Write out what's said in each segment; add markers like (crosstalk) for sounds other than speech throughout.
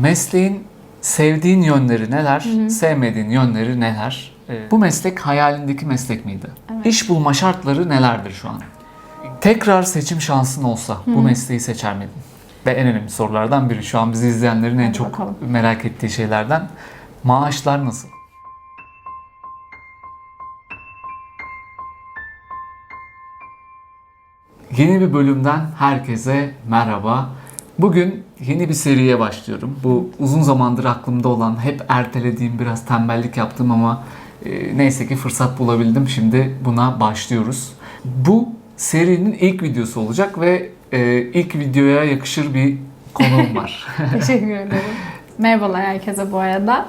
Mesleğin sevdiğin yönleri neler, sevmediğin yönleri neler? Ee, Bu meslek hayalindeki meslek miydi? Evet. İş bulma şartları nelerdir şu an? Tekrar seçim şansın olsa bu mesleği seçer miydin? Ve en önemli sorulardan biri şu an bizi izleyenlerin en Hadi çok bakalım. merak ettiği şeylerden. Maaşlar nasıl? Yeni bir bölümden herkese merhaba. Bugün yeni bir seriye başlıyorum. Bu uzun zamandır aklımda olan, hep ertelediğim, biraz tembellik yaptım ama e, neyse ki fırsat bulabildim. Şimdi buna başlıyoruz. Bu serinin ilk videosu olacak ve e, ilk videoya yakışır bir konuğum var. (laughs) (laughs) Teşekkür ederim. Merhabalar herkese bu arada.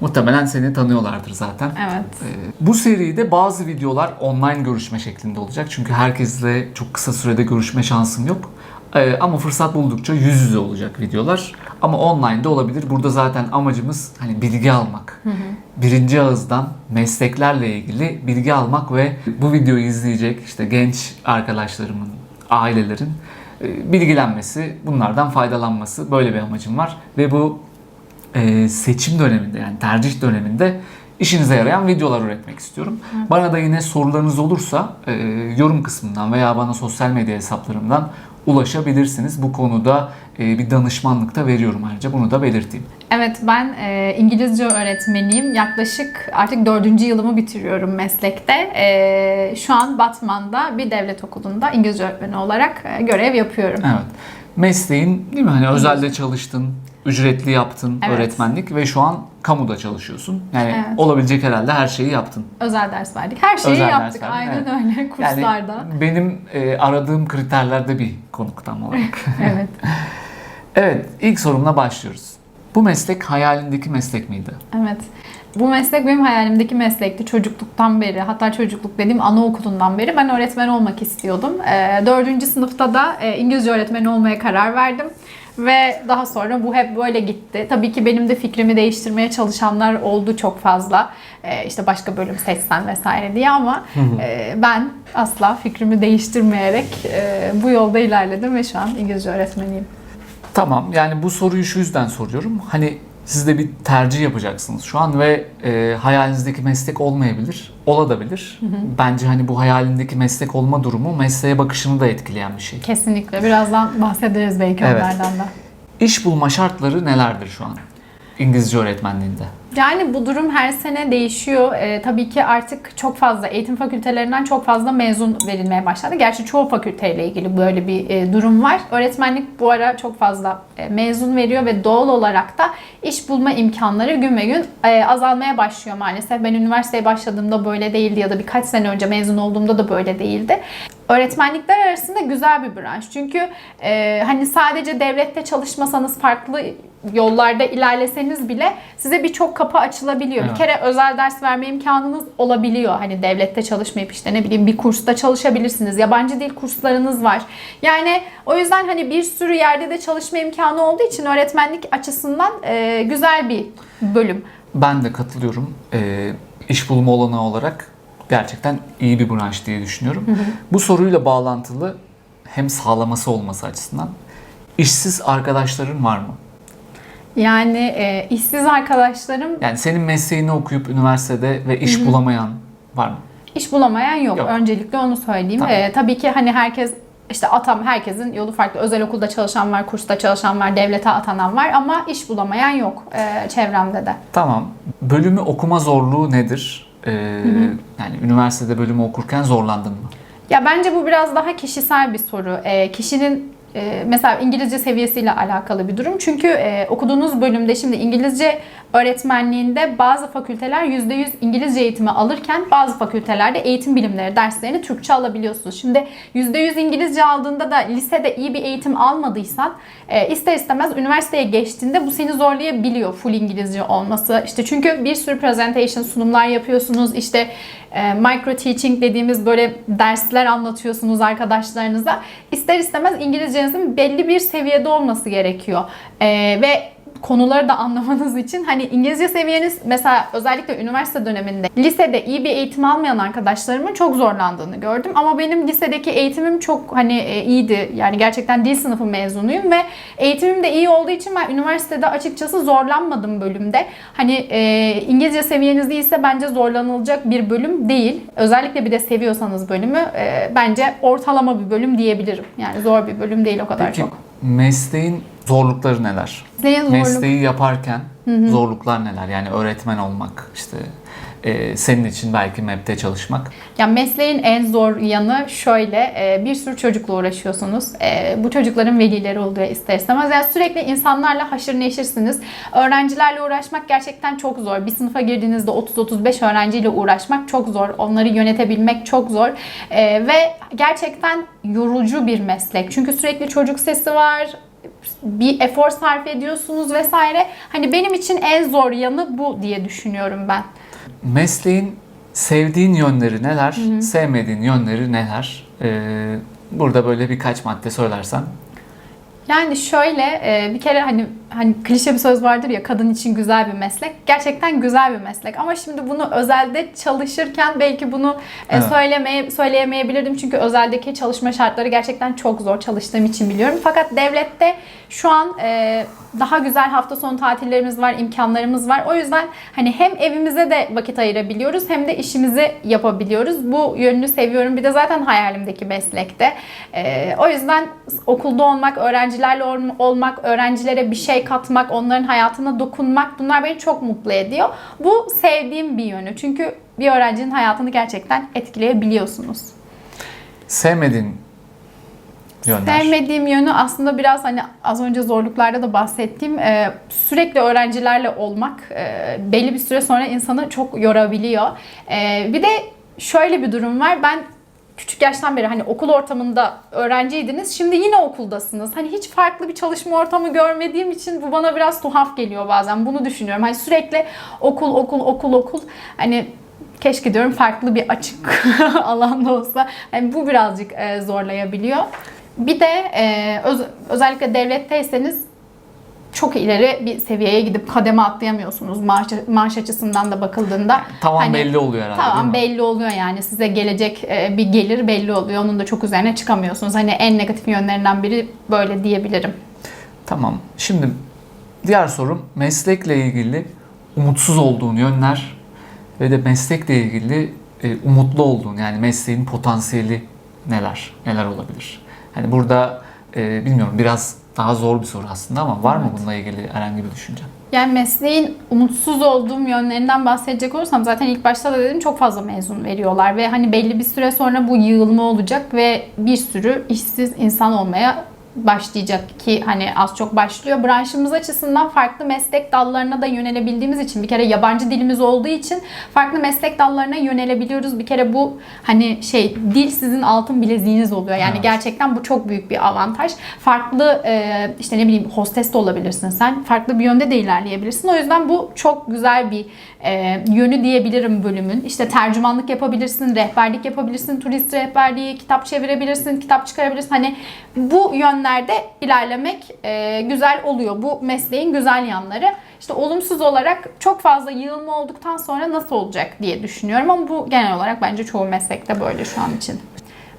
Muhtemelen seni tanıyorlardır zaten. Evet. Ee, Bu seride bazı videolar online görüşme şeklinde olacak. Çünkü herkesle çok kısa sürede görüşme şansım yok. Ee, Ama fırsat buldukça yüz yüze olacak videolar. Ama online de olabilir. Burada zaten amacımız hani bilgi almak. Birinci ağızdan mesleklerle ilgili bilgi almak ve bu videoyu izleyecek işte genç arkadaşlarımın, ailelerin e, bilgilenmesi, bunlardan faydalanması böyle bir amacım var. Ve bu e, seçim döneminde yani tercih döneminde işinize yarayan videolar üretmek istiyorum. Bana da yine sorularınız olursa e, yorum kısmından veya bana sosyal medya hesaplarımdan ulaşabilirsiniz. Bu konuda e, bir danışmanlık da veriyorum ayrıca bunu da belirteyim. Evet ben e, İngilizce öğretmeniyim. Yaklaşık artık dördüncü yılımı bitiriyorum meslekte. E, şu an Batman'da bir devlet okulunda İngilizce öğretmeni olarak e, görev yapıyorum. Evet. Mesleğin değil mi? Hani özelde çalıştın, ücretli yaptın Evet. öğretmenlik ve şu an kamuda çalışıyorsun. Yani Evet. olabilecek herhalde her şeyi yaptın. Özel ders verdik. Her şeyi Özel ders yaptık. Aynen evet. öyle kurslarda. Yani benim e, aradığım kriterlerde bir konuk tam olarak. (laughs) (laughs) evet. Evet, ilk sorumla başlıyoruz. Bu meslek hayalindeki meslek miydi? Evet. Bu meslek benim hayalimdeki meslekti çocukluktan beri. Hatta çocukluk dediğim anaokulundan beri ben öğretmen olmak istiyordum. Ee, Dördüncü sınıfta da e, İngilizce öğretmeni olmaya karar verdim. Ve daha sonra bu hep böyle gitti. Tabii ki benim de fikrimi değiştirmeye çalışanlar oldu çok fazla. Ee, işte başka bölüm seçsen vesaire diye ama e, ben asla fikrimi değiştirmeyerek e, bu yolda ilerledim ve şu an İngilizce öğretmeniyim. Tamam, yani bu soruyu şu yüzden soruyorum. Hani siz de bir tercih yapacaksınız şu an ve e, hayalinizdeki meslek olmayabilir, olabilir. Bence hani bu hayalindeki meslek olma durumu mesleğe bakışını da etkileyen bir şey. Kesinlikle. Birazdan bahsederiz belki Evet. onlardan da. İş bulma şartları nelerdir şu an İngilizce öğretmenliğinde? Yani bu durum her sene değişiyor. Ee, tabii ki artık çok fazla eğitim fakültelerinden çok fazla mezun verilmeye başladı. Gerçi çoğu fakülteyle ilgili böyle bir e, durum var. Öğretmenlik bu ara çok fazla e, mezun veriyor ve doğal olarak da iş bulma imkanları gün ve gün e, azalmaya başlıyor maalesef. Ben üniversiteye başladığımda böyle değildi ya da birkaç sene önce mezun olduğumda da böyle değildi. Öğretmenlikler arasında güzel bir branş. Çünkü e, hani sadece devlette çalışmasanız farklı yollarda ilerleseniz bile size birçok kapı açılabiliyor. Evet. Bir kere özel ders verme imkanınız olabiliyor. Hani devlette çalışmayıp işte ne bileyim bir kursta çalışabilirsiniz. Yabancı dil kurslarınız var. Yani o yüzden hani bir sürü yerde de çalışma imkanı olduğu için öğretmenlik açısından e, güzel bir bölüm. Ben de katılıyorum. Ee, iş bulma olanağı olarak gerçekten iyi bir branş diye düşünüyorum. Bu soruyla bağlantılı hem sağlaması olması açısından işsiz arkadaşların var mı? Yani e, işsiz arkadaşlarım Yani senin mesleğini okuyup üniversitede ve iş bulamayan var mı? İş bulamayan yok. Yok. Öncelikle onu söyleyeyim. Tamam. Ee, tabii ki hani herkes işte atam herkesin yolu farklı. Özel okulda çalışan var, kursta çalışan var, devlete atanan var ama iş bulamayan yok ee, çevremde de. Tamam. Bölümü okuma zorluğu nedir? Ee, yani üniversitede bölümü okurken zorlandın mı? Ya bence bu biraz daha kişisel bir soru. Ee, kişinin e, mesela İngilizce seviyesiyle alakalı bir durum. Çünkü e, okuduğunuz bölümde şimdi İngilizce öğretmenliğinde bazı fakülteler %100 İngilizce eğitimi alırken bazı fakültelerde eğitim bilimleri derslerini Türkçe alabiliyorsunuz. Şimdi %100 İngilizce aldığında da lisede iyi bir eğitim almadıysan e, ister istemez üniversiteye geçtiğinde bu seni zorlayabiliyor full İngilizce olması. İşte çünkü bir sürü presentation sunumlar yapıyorsunuz. İşte e, micro teaching dediğimiz böyle dersler anlatıyorsunuz arkadaşlarınıza. İster istemez İngilizcenizin belli bir seviyede olması gerekiyor. E, ve konuları da anlamanız için hani İngilizce seviyeniz mesela özellikle üniversite döneminde lisede iyi bir eğitim almayan arkadaşlarımın çok zorlandığını gördüm ama benim lisedeki eğitimim çok hani e, iyiydi. Yani gerçekten dil sınıfı mezunuyum ve eğitimim de iyi olduğu için ben üniversitede açıkçası zorlanmadım bölümde. Hani e, İngilizce seviyeniz iyiyse bence zorlanılacak bir bölüm değil. Özellikle bir de seviyorsanız bölümü e, bence ortalama bir bölüm diyebilirim. Yani zor bir bölüm değil o kadar Peki çok. mesleğin zorlukları neler? Zorluk- Mesleği yaparken zorluklar neler? Yani öğretmen olmak, işte e, senin için belki MEB'de çalışmak. Ya mesleğin en zor yanı şöyle, e, bir sürü çocukla uğraşıyorsunuz. E, Bu çocukların velileri oluyor ister istemez. Yani sürekli insanlarla haşır neşirsiniz. Öğrencilerle uğraşmak gerçekten çok zor. Bir sınıfa girdiğinizde 30-35 öğrenciyle uğraşmak çok zor. Onları yönetebilmek çok zor. E, Ve gerçekten yorucu bir meslek. Çünkü sürekli çocuk sesi var, bir efor sarf ediyorsunuz vesaire. Hani benim için en zor yanı bu diye düşünüyorum ben. Mesleğin sevdiğin yönleri neler, sevmediğin yönleri neler? E, burada böyle birkaç madde söylersen. Yani şöyle e, bir kere hani hani klişe bir söz vardır ya kadın için güzel bir meslek. Gerçekten güzel bir meslek ama şimdi bunu özelde çalışırken belki bunu e, Evet. söylemeye söyleyemeyebilirdim çünkü özeldeki çalışma şartları gerçekten çok zor çalıştığım için biliyorum. Fakat devlette şu an e, daha güzel hafta sonu tatillerimiz var, imkanlarımız var. O yüzden hani hem evimize de vakit ayırabiliyoruz hem de işimizi yapabiliyoruz. Bu yönünü seviyorum. Bir de zaten hayalimdeki meslekte. E, o yüzden okulda olmak, öğrencilerle ol- olmak, öğrencilere bir şey katmak, onların hayatına dokunmak bunlar beni çok mutlu ediyor. Bu sevdiğim bir yönü. Çünkü bir öğrencinin hayatını gerçekten etkileyebiliyorsunuz. Sevmediğin yönler. Sevmediğim yönü aslında biraz hani az önce zorluklarda da bahsettiğim e, sürekli öğrencilerle olmak e, belli bir süre sonra insanı çok yorabiliyor. E, bir de şöyle bir durum var. Ben küçük yaştan beri hani okul ortamında öğrenciydiniz. Şimdi yine okuldasınız. Hani hiç farklı bir çalışma ortamı görmediğim için bu bana biraz tuhaf geliyor bazen. Bunu düşünüyorum. Hani sürekli okul okul okul okul. Hani keşke diyorum farklı bir açık (laughs) alanda olsa. Yani bu birazcık e, zorlayabiliyor. Bir de e, öz- özellikle devletteyseniz çok ileri bir seviyeye gidip kademe atlayamıyorsunuz maaş, maaş açısından da bakıldığında. Tamam Hani- belli oluyor herhalde Tamam belli oluyor yani size gelecek e, bir gelir belli oluyor. Onun da çok üzerine çıkamıyorsunuz. Hani en negatif yönlerinden biri böyle diyebilirim. Tamam. Şimdi diğer sorum meslekle ilgili umutsuz olduğun yönler ve de meslekle ilgili e, umutlu olduğun yani mesleğin potansiyeli neler? Neler olabilir? Hani burada e, bilmiyorum biraz daha zor bir soru aslında ama var mı Evet. bununla ilgili herhangi bir düşüncen? Yani mesleğin umutsuz olduğum yönlerinden bahsedecek olursam zaten ilk başta da dedim çok fazla mezun veriyorlar ve hani belli bir süre sonra bu yığılma olacak ve bir sürü işsiz insan olmaya başlayacak ki hani az çok başlıyor. Branşımız açısından farklı meslek dallarına da yönelebildiğimiz için bir kere yabancı dilimiz olduğu için farklı meslek dallarına yönelebiliyoruz. Bir kere bu hani şey dil sizin altın bileziğiniz oluyor. Yani Evet. gerçekten bu çok büyük bir avantaj. Farklı e, işte ne bileyim hostes de olabilirsin sen. Farklı bir yönde de ilerleyebilirsin. O yüzden bu çok güzel bir e, yönü diyebilirim bölümün. İşte tercümanlık yapabilirsin, rehberlik yapabilirsin, turist rehberliği, kitap çevirebilirsin, kitap çıkarabilirsin. Hani bu yönlerde ilerlemek e, güzel oluyor. Bu mesleğin güzel yanları. İşte olumsuz olarak çok fazla yığılma olduktan sonra nasıl olacak diye düşünüyorum ama bu genel olarak bence çoğu meslekte böyle şu an için.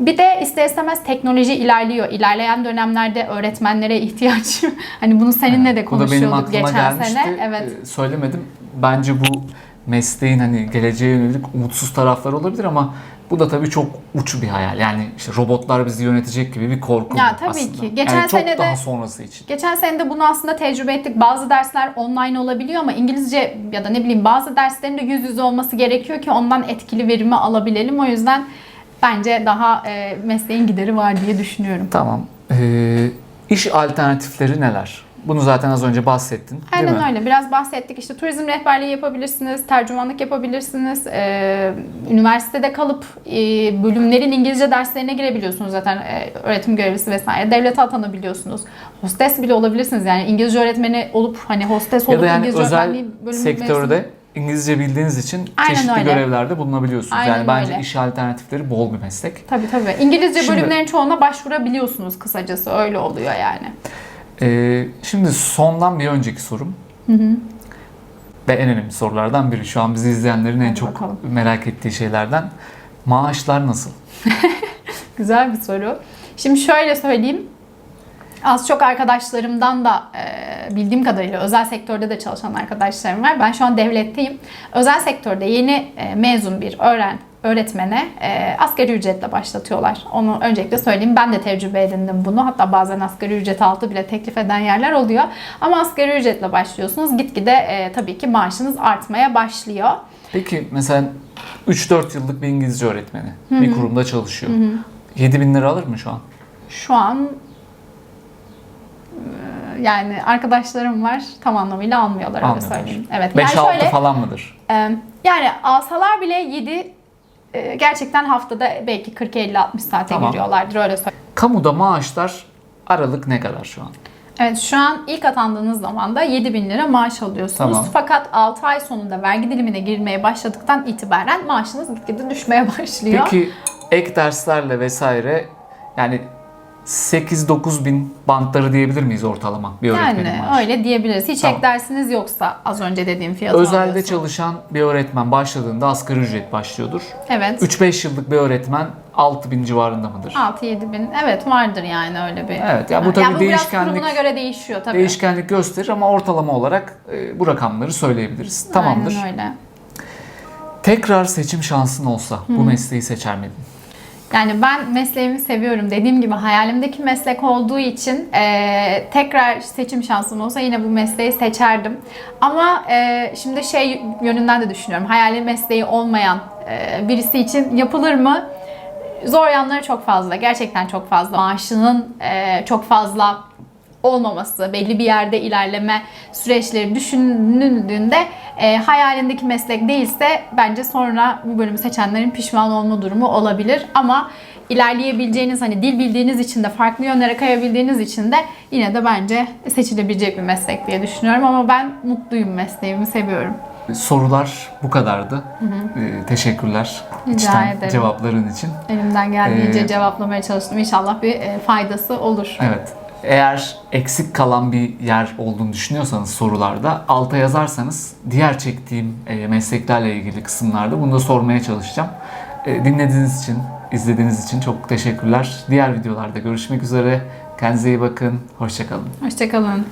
Bir de ister istemez teknoloji ilerliyor. İlerleyen dönemlerde öğretmenlere ihtiyaç. (laughs) hani bunu seninle de Bu da konuşuyorduk geçen gelmişti. sene. Evet. E, söylemedim. Bence bu mesleğin hani geleceğe yönelik umutsuz tarafları olabilir ama bu da tabii çok uç bir hayal. Yani işte robotlar bizi yönetecek gibi bir korku Ya tabii aslında. ki. Geçen yani çok sene de- daha sonrası için. Geçen sene de bunu aslında tecrübe ettik. Bazı dersler online olabiliyor ama İngilizce ya da ne bileyim bazı derslerin de yüz yüze olması gerekiyor ki ondan etkili verimi alabilelim. O yüzden bence daha e, mesleğin gideri var diye düşünüyorum. Tamam. Ee, iş alternatifleri neler? Bunu zaten az önce bahsettin. değil Aynen mi? öyle. Biraz bahsettik. İşte turizm rehberliği yapabilirsiniz, tercümanlık yapabilirsiniz. Ee, üniversitede kalıp e, bölümlerin İngilizce derslerine girebiliyorsunuz zaten e, öğretim görevlisi vesaire. Devlete atanabiliyorsunuz. Hostes bile olabilirsiniz yani İngilizce öğretmeni olup hani hostes olup Ya da yani İngilizce özel bölümü sektörde mezunu- İngilizce bildiğiniz için Aynen çeşitli öyle. görevlerde bulunabiliyorsunuz. Aynen yani bence öyle. iş alternatifleri bol bir meslek. Tabii tabii. İngilizce Şimdi- bölümlerin çoğuna başvurabiliyorsunuz kısacası. Öyle oluyor yani. Ee, şimdi sondan bir önceki sorum. Ve en önemli sorulardan biri. Şu an bizi izleyenlerin en Hadi çok bakalım. merak ettiği şeylerden. Maaşlar nasıl? (laughs) Güzel bir soru. Şimdi şöyle söyleyeyim. Az çok arkadaşlarımdan da e, bildiğim kadarıyla özel sektörde de çalışan arkadaşlarım var. Ben şu an devletteyim. Özel sektörde yeni e, mezun bir öğren öğretmene e, asgari ücretle başlatıyorlar. Onu öncelikle söyleyeyim. Ben de tecrübe edindim bunu. Hatta bazen asgari ücret altı bile teklif eden yerler oluyor. Ama asgari ücretle başlıyorsunuz. Gitgide e, tabii ki maaşınız artmaya başlıyor. Peki mesela 3-4 yıllık bir İngilizce öğretmeni bir kurumda çalışıyor. 7000 bin lira alır mı şu an? Şu an e, yani arkadaşlarım var tam anlamıyla almıyorlar öyle söyleyeyim. Evet. Yani 5-6 şöyle falan mıdır? e, yani alsalar bile 7 e, gerçekten haftada belki 40-50-60 saate Tamam. giriyorlardır öyle söyleyeyim. Kamuda maaşlar aralık ne kadar şu an? Evet şu an ilk atandığınız zaman da 7 bin lira maaş alıyorsunuz. Tamam. Fakat 6 ay sonunda vergi dilimine girmeye başladıktan itibaren maaşınız gitgide düşmeye başlıyor. Peki ek derslerle vesaire yani 8-9 bin bantları diyebilir miyiz ortalama bir öğretmenin yani maaşı? öyle diyebiliriz. Hiç Tamam. ek dersiniz yoksa az önce dediğim fiyatı Özelde alıyorsunuz. çalışan bir öğretmen başladığında asgari ücret başlıyordur. Evet. 3-5 yıllık bir öğretmen 6 bin civarında mıdır? 6-7 bin. Evet vardır yani öyle bir. Evet, ya bu tabii bu değişkenlik- biraz kurumuna göre değişiyor tabii. Değişkenlik gösterir ama ortalama olarak e, bu rakamları söyleyebiliriz. Tamamdır. Aynen öyle. Tekrar seçim şansın olsa bu mesleği seçer miydin? Yani ben mesleğimi seviyorum. Dediğim gibi hayalimdeki meslek olduğu için e, tekrar seçim şansım olsa yine bu mesleği seçerdim. Ama e, şimdi şey yönünden de düşünüyorum. Hayali mesleği olmayan e, birisi için yapılır mı? Zor yanları çok fazla. Gerçekten çok fazla. Maaşının e, çok fazla olmaması, belli bir yerde ilerleme süreçleri düşünüldüğünde e, hayalindeki meslek değilse bence sonra bu bölümü seçenlerin pişman olma durumu olabilir. Ama ilerleyebileceğiniz hani dil bildiğiniz için de farklı yönlere kayabildiğiniz için de yine de bence seçilebilecek bir meslek diye düşünüyorum. Ama ben mutluyum mesleğimi seviyorum. Sorular bu kadardı. E, teşekkürler Rica içten ederim. cevapların için. Elimden geldiğince Ee, cevaplamaya çalıştım. İnşallah bir e, faydası olur. Evet. Eğer eksik kalan bir yer olduğunu düşünüyorsanız sorularda alta yazarsanız diğer çektiğim e, mesleklerle ilgili kısımlarda bunu da sormaya çalışacağım. E, dinlediğiniz için, izlediğiniz için çok teşekkürler. Diğer videolarda görüşmek üzere. Kendinize iyi bakın. Hoşçakalın. Hoşçakalın.